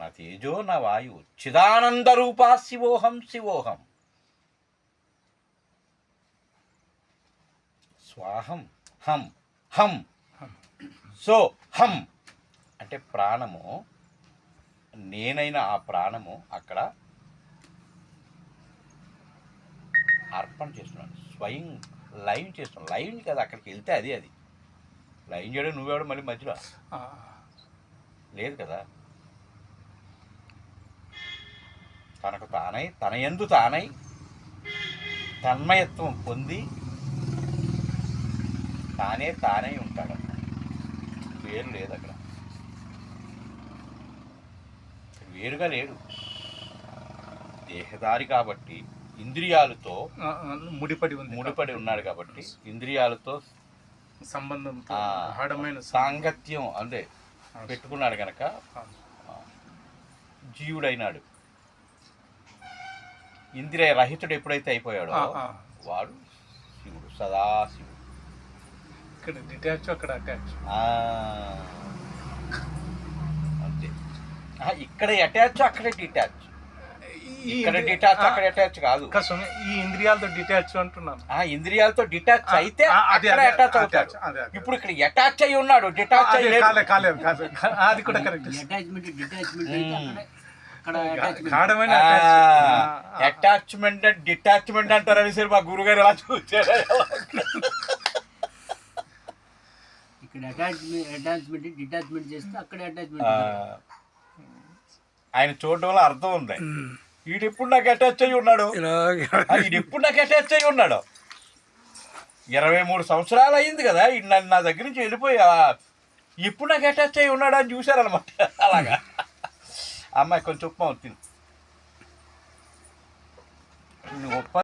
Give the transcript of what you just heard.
నా తేజో నా వాయువు చిదానంద రూపా శివోహం శివోహం. స్వాహం హం హం. సో హం. అంటే ప్రాణము. నేనైన ఆ ప్రాణము అక్కడ అర్పణ చేస్తున్నాను. స్వయం లైవ్ చేస్తున్నాను. లైవ్ కదా అక్కడికి వెళ్తే అది అది. లైవ్ చేయడం నువ్వెవడం మళ్ళీ మధ్యలో. లేదు కదా. తనకు తానై తన ఎందు తానై తన్మయత్వం పొంది తానే తానై ఉంటాడు. వేరు లేదు అక్కడ. వేరుగా లేడు. దేహదారి కాబట్టి ఇంద్రియాలతో ముడిపడి ఉంది ముడిపడి ఉన్నాడు కాబట్టి ఇంద్రియాలతో సంబంధం గాఢమైన సాంగత్యం అంటే పెట్టుకున్నాడు కనుక జీవుడైనాడు. ఇంద్రియ రహితుడు ఎప్పుడైతే అయిపోయాడో. వాడు శివుడు సదాశివుడు ఇక్కడ డిటాచ్ అక్కడ అటాచ్ ఆ, అంతే. ఆ, ఇక్కడ అటాచ్ అక్కడ డిటాచ్ ఇక్కడ డిటాచ్ అక్కడ అటాచ్ కాదు. ఈ ఇంద్రియాలతో డిటాచ్ అంటున్నాను. ఆ ఇంద్రియాలతో డిటాచ్ అయితే అక్కడ అటాచ్ అవుతాడు. ఇప్పుడు ఇక్కడ అటాచ్ అయి ఉన్నాడు డిటాచ్ అదే, అయ్యి కాలే కాలేదు కాలేదు అది కూడా కరెక్ట్ అటాచ్మెంట్ డిటాచ్మెంట్ అక్కడ అటాచ్మెంట్ డిటాచ్మెంట్ అంటారు అని సరే మా గురుగారు ఎలా చూసారు ఇక్కడ అటాచ్మెంట్ అటాచ్మెంట్ డిటాచ్మెంట్ చేస్తే అక్కడ అటాచ్మెంట్ ఆయన చూడడం వల్ల అర్థం ఉంది. వీడు ఎప్పుడు నాకు అటాచ్ అయ్యి ఉన్నాడు? ఆ, వీడు ఎప్పుడు నాకు అటాచ్ అయ్యి ఉన్నాడు? ఇరవై మూడు సంవత్సరాలు అయింది కదా నన్ను నా దగ్గర నుంచి వెళ్ళిపోయా ఇప్పుడు నాకు అటాచ్ అయ్యి ఉన్నాడు అని చూశారనమాట అలాగా. అమ్మాయి కొంచెం ఉప్మా తిను. నువ్వు ఉప్మా